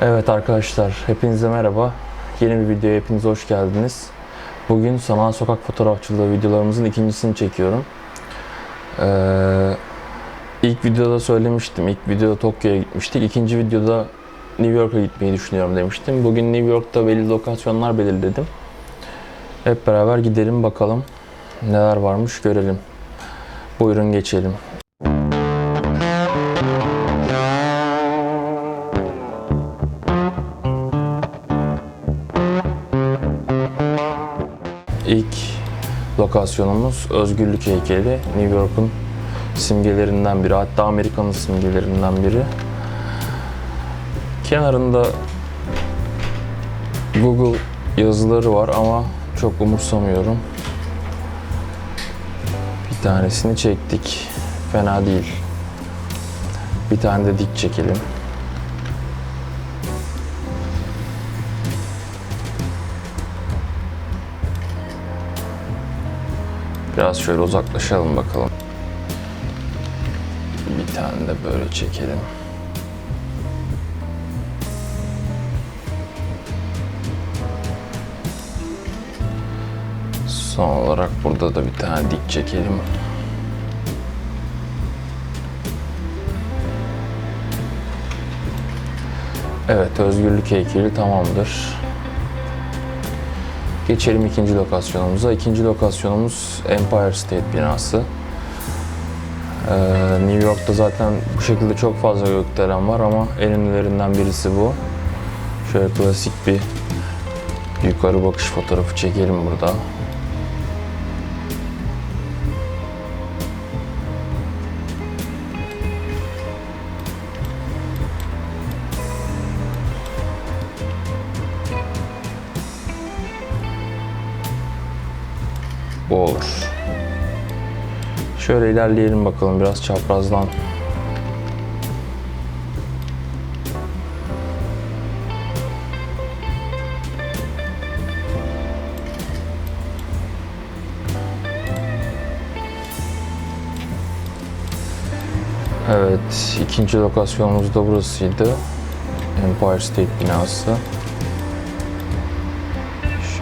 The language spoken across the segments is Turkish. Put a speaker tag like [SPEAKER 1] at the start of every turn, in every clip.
[SPEAKER 1] Evet arkadaşlar, hepinize merhaba. Yeni bir videoya hepiniz hoş geldiniz. Bugün sanal sokak fotoğrafçılığı videolarımızın ikincisini çekiyorum. Ee, ilk videoda söylemiştim, ilk videoda Tokyo'ya gitmiştik. İkinci videoda New York'a gitmeyi düşünüyorum demiştim. Bugün New York'ta belli lokasyonlar belirledim. Hep beraber gidelim bakalım neler varmış görelim. Buyurun geçelim. Lokasyonumuz Özgürlük Heykeli. New York'un simgelerinden biri, hatta Amerika'nın simgelerinden biri. Kenarında Google yazıları var ama çok umursamıyorum. Bir tanesini çektik. Fena değil. Bir tane de dik çekelim. Biraz şöyle uzaklaşalım bakalım. Bir tane de böyle çekelim. Son olarak burada da bir tane dik çekelim. Evet, özgürlük heykeli tamamdır. Geçelim ikinci lokasyonumuza. İkinci lokasyonumuz Empire State binası. Ee, New York'ta zaten bu şekilde çok fazla gökdelen var ama en ünlülerinden birisi bu. Şöyle klasik bir yukarı bakış fotoğrafı çekelim burada. Olur. Şöyle ilerleyelim bakalım biraz çaprazdan. Evet, ikinci lokasyonumuz da burasıydı. Empire State binası.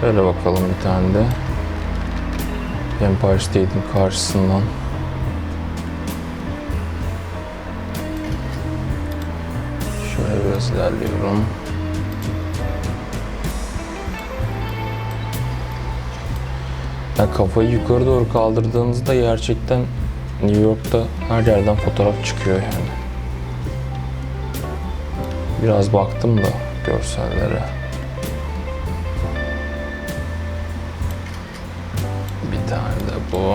[SPEAKER 1] Şöyle bakalım bir tane de. Empire State'in karşısından. Şöyle biraz ilerliyorum. Ya kafayı yukarı doğru kaldırdığınızda gerçekten New York'ta her yerden fotoğraf çıkıyor yani. Biraz baktım da görsellere. Bu.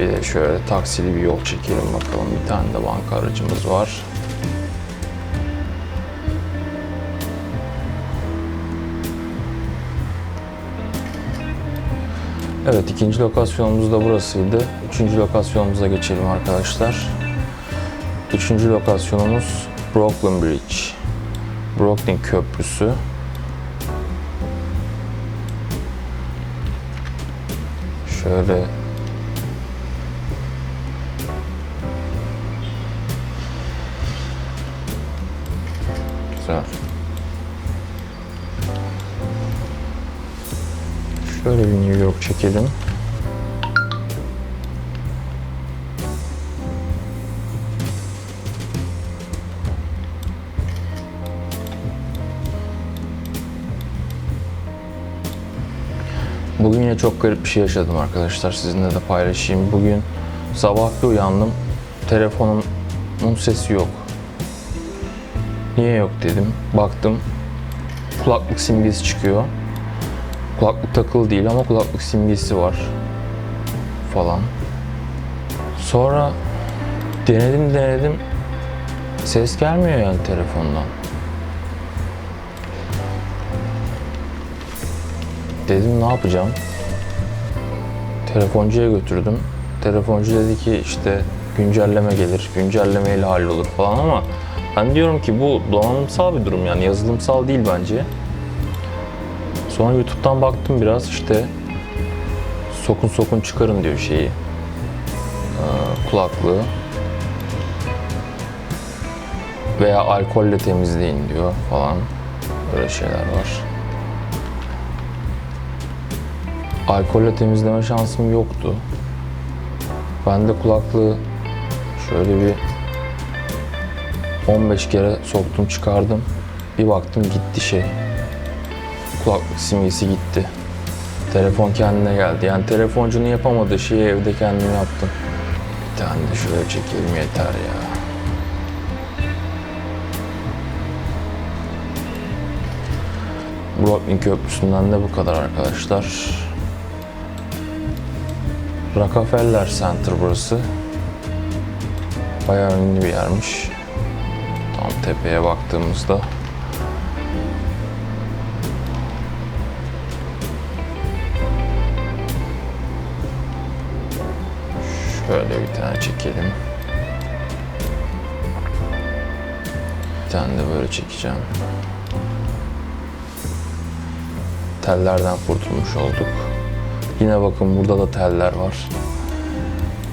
[SPEAKER 1] Bir de şöyle taksili bir yol çekelim bakalım. Bir tane de banka aracımız var. Evet ikinci lokasyonumuz da burasıydı. Üçüncü lokasyonumuza geçelim arkadaşlar. Üçüncü lokasyonumuz Brooklyn Bridge. Brooklyn Köprüsü. Şöyle Güzel. Şöyle bir New York çekelim. Bugün yine çok garip bir şey yaşadım arkadaşlar. Sizinle de paylaşayım. Bugün sabah bir uyandım. Telefonumun sesi yok. Niye yok dedim. Baktım. Kulaklık simgesi çıkıyor. Kulaklık takılı değil ama kulaklık simgesi var. Falan. Sonra denedim denedim. Ses gelmiyor yani telefondan. Dedim ne yapacağım? Telefoncuya götürdüm. Telefoncu dedi ki işte güncelleme gelir, güncellemeyle hallolur falan ama ben diyorum ki bu donanımsal bir durum yani yazılımsal değil bence. Sonra YouTube'dan baktım biraz işte sokun sokun çıkarın diyor şeyi. Ee, kulaklığı. Veya alkolle temizleyin diyor falan. Böyle şeyler var. Alkolle temizleme şansım yoktu. Ben de kulaklığı şöyle bir 15 kere soktum çıkardım. Bir baktım gitti şey. Kulaklık simgesi gitti. Telefon kendine geldi. Yani telefoncunun yapamadığı şeyi evde kendim yaptım. Bir tane de şöyle çekelim yeter ya. Brooklyn Köprüsü'nden de bu kadar arkadaşlar. Rockefeller Center burası. Bayağı ünlü bir yermiş. Tam tepeye baktığımızda Şöyle bir tane çekelim. Bir tane de böyle çekeceğim. Tellerden kurtulmuş olduk. Yine bakın burada da teller var.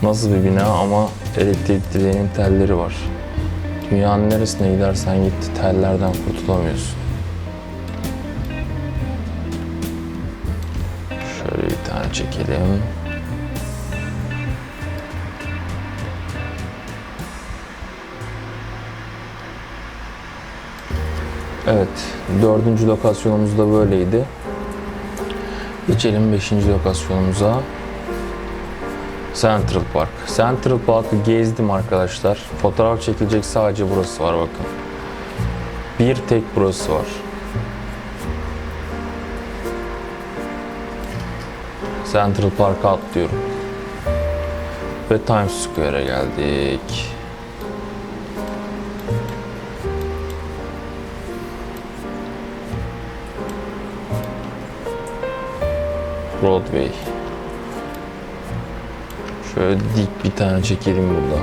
[SPEAKER 1] Nasıl bir bina ama elektrik direğinin telleri var. Dünyanın neresine gidersen git tellerden kurtulamıyorsun. Şöyle bir tane çekelim. Evet, dördüncü lokasyonumuz da böyleydi. Geçelim beşinci lokasyonumuza. Central Park. Central Park'ı gezdim arkadaşlar. Fotoğraf çekilecek sadece burası var bakın. Bir tek burası var. Central Park'a atlıyorum. Ve Times Square'e geldik. Broadway. Şöyle dik bir tane çekelim burada.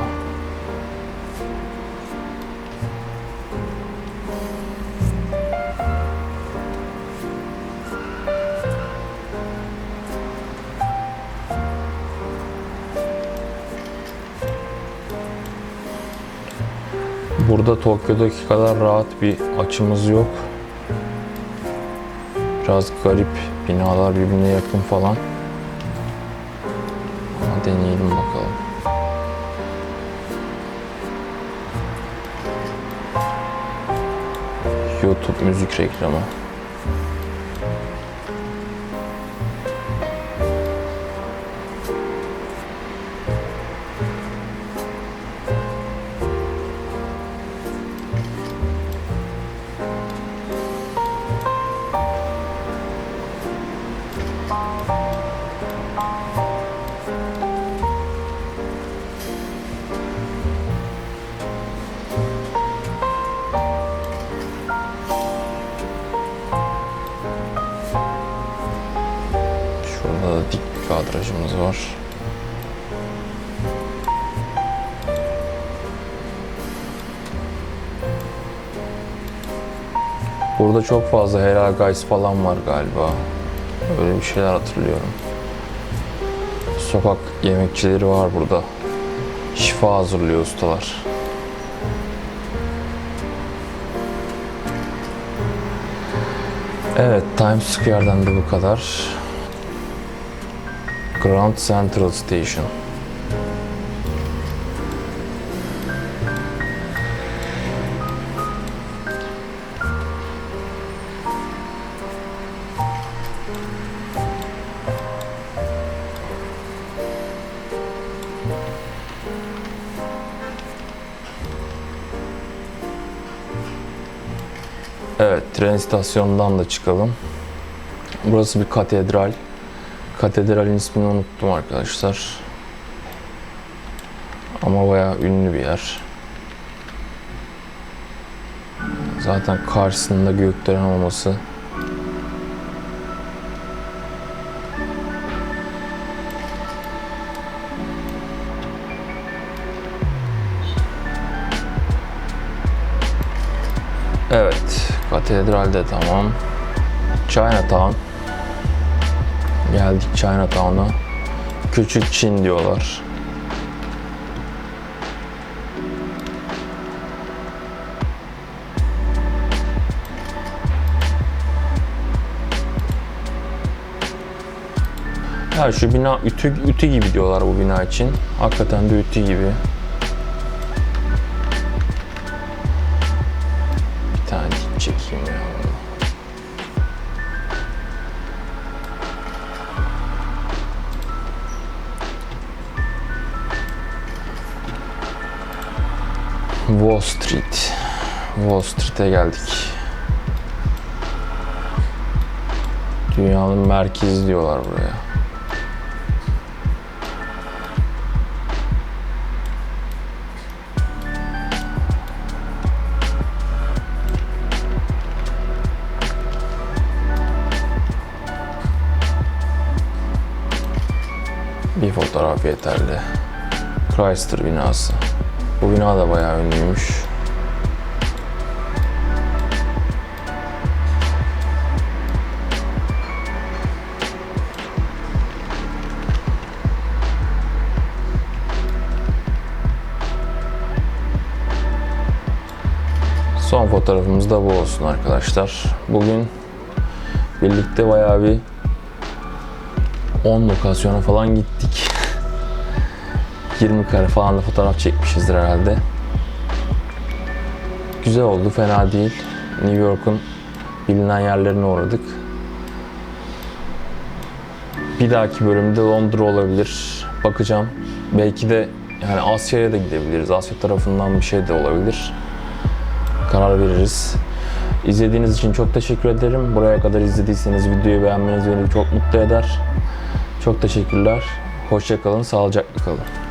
[SPEAKER 1] Burada Tokyo'daki kadar rahat bir açımız yok. Biraz garip binalar birbirine yakın falan. Ama deneyelim bakalım. YouTube müzik reklamı. Kadrajımız var. Burada çok fazla Hera Guys falan var galiba. Öyle bir şeyler hatırlıyorum. Sokak yemekçileri var burada. Şifa hazırlıyor ustalar. Evet, Times Square'dan da bu kadar. Grand Central Station. Evet, tren istasyonundan da çıkalım. Burası bir katedral. Katedralin ismini unuttum arkadaşlar. Ama bayağı ünlü bir yer. Zaten karşısında gökdelen olması Evet, katedralde tamam. Chinatown. Geldik Chinatown'a. Küçük Çin diyorlar. Ya şu bina ütü, ütü gibi diyorlar bu bina için. Hakikaten de ütü gibi. Wall Street. Wall Street'e geldik. Dünyanın merkezi diyorlar buraya. Bir fotoğraf yeterli. Chrysler binası. Bu bina da bayağı ünlüymüş. Son fotoğrafımız da bu olsun arkadaşlar. Bugün birlikte bayağı bir 10 lokasyona falan gittik. 20 kare falan da fotoğraf çekmişizdir herhalde. Güzel oldu, fena değil. New York'un bilinen yerlerine uğradık. Bir dahaki bölümde Londra olabilir. Bakacağım. Belki de yani Asya'ya da gidebiliriz. Asya tarafından bir şey de olabilir. Karar veririz. İzlediğiniz için çok teşekkür ederim. Buraya kadar izlediyseniz videoyu beğenmeniz beni çok mutlu eder. Çok teşekkürler. Hoşça kalın, sağlıcakla kalın.